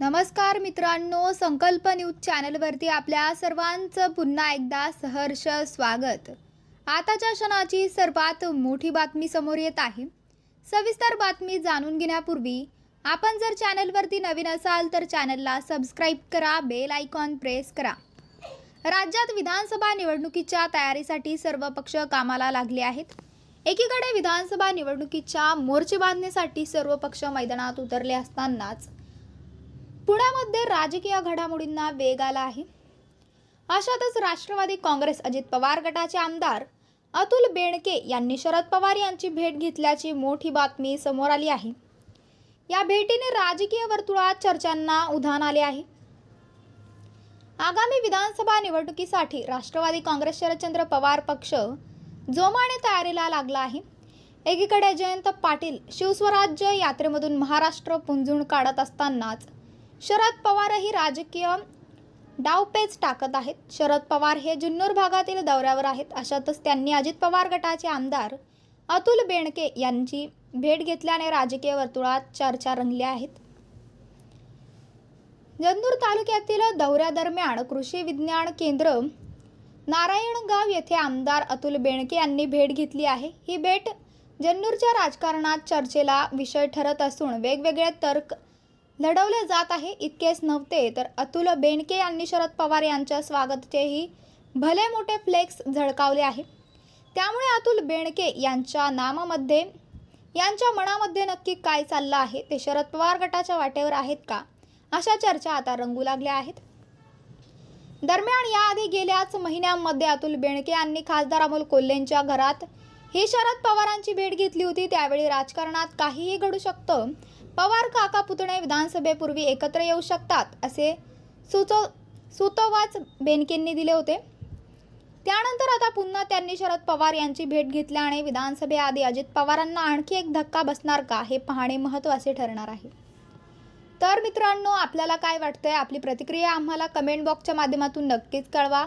नमस्कार मित्रांनो संकल्प न्यूज चॅनलवरती आपल्या सर्वांचं पुन्हा एकदा सहर्ष स्वागत. आताच्या क्षणाची सर्वात मोठी बातमी समोर येत आहे. सविस्तर बातमी जाणून घेण्यापूर्वी आपण जर चॅनलवरती नवीन असाल तर चॅनलला सबस्क्राईब करा बेल आयकॉन प्रेस करा. राज्यात विधानसभा निवडणुकीच्या तयारीसाठी सर्व पक्ष कामाला लागले आहेत. एकीकडे विधानसभा निवडणुकीच्या मोर्चे बांधणीसाठी सर्व पक्ष मैदानात उतरले असतानाच पुण्यामध्ये राजकीय घडामोडींना वेग आला आहे. अशातच राष्ट्रवादी काँग्रेस अजित पवार गटाचे आमदार अतुल बेणके यांनी शरद पवार यांची भेट घेतल्याची मोठी बातमी समोर आली आहे. या भेटीने राजकीय वर्तुळात चर्चांना उधाण आले आहे. आगामी विधानसभा निवडणुकीसाठी राष्ट्रवादी काँग्रेस शरदचंद्र पवार पक्ष जोमाने तयारीला लागला आहे. एकीकडे जयंत पाटील शिवस्वराज्य यात्रेमधून महाराष्ट्र पुंजून काढत असतानाच शरद पवारही राजकीय डावपेच टाकत आहेत. शरद पवार हे जुन्नर भागातील दौऱ्यावर आहेत. अशातच त्यांनी अजित पवार गटाचे आमदार अतुल बेणके यांची भेट घेतल्याने राजकीय वर्तुळात चर्चा रंगल्या आहेत जन्नूर तालुक्यातील दौऱ्यादरम्यान कृषी विज्ञान केंद्र नारायणगाव येथे आमदार अतुल बेणके यांनी भेट घेतली आहे. ही भेट जन्नूरच्या राजकारणात चर्चेला विषय ठरत असून वेगवेगळे तर्क लढवले जात आहे इतकेच नव्हते तर अतुल बेणके यांनी शरद पवार यांच्या स्वागताचेही भले मोठे फ्लेक्स झळकावले आहे. त्यामुळे अतुल बेणके यांच्या नामामध्ये यांच्या मनामध्ये नक्की काय चाललं आहे? ते शरद पवार गटाच्या वाटेवर आहेत का? अशा चर्चा आता रंगू लागल्या आहेत. दरम्यान याआधी गेल्याच महिन्यांमध्ये अतुल बेणके यांनी खासदार अमोल कोल्हेंच्या घरात ही शरद पवारांची भेट घेतली होती. त्यावेळी राजकारणात काहीही घडू शकतं पवार काका पुतणे विधानसभेपूर्वी एकत्र येऊ शकतात असे सुचव सुतोवाच बेनकेंनी दिले होते. त्यानंतर आता पुन्हा त्यांनी शरद पवार यांची भेट घेतल्याने विधानसभेआधी अजित पवारांना आणखी एक धक्का बसणार का हे पाहणे महत्त्वाचे ठरणार आहे. तर मित्रांनो आपल्याला काय वाटतंय? आपली प्रतिक्रिया आम्हाला कमेंट बॉक्सच्या माध्यमातून नक्कीच कळवा.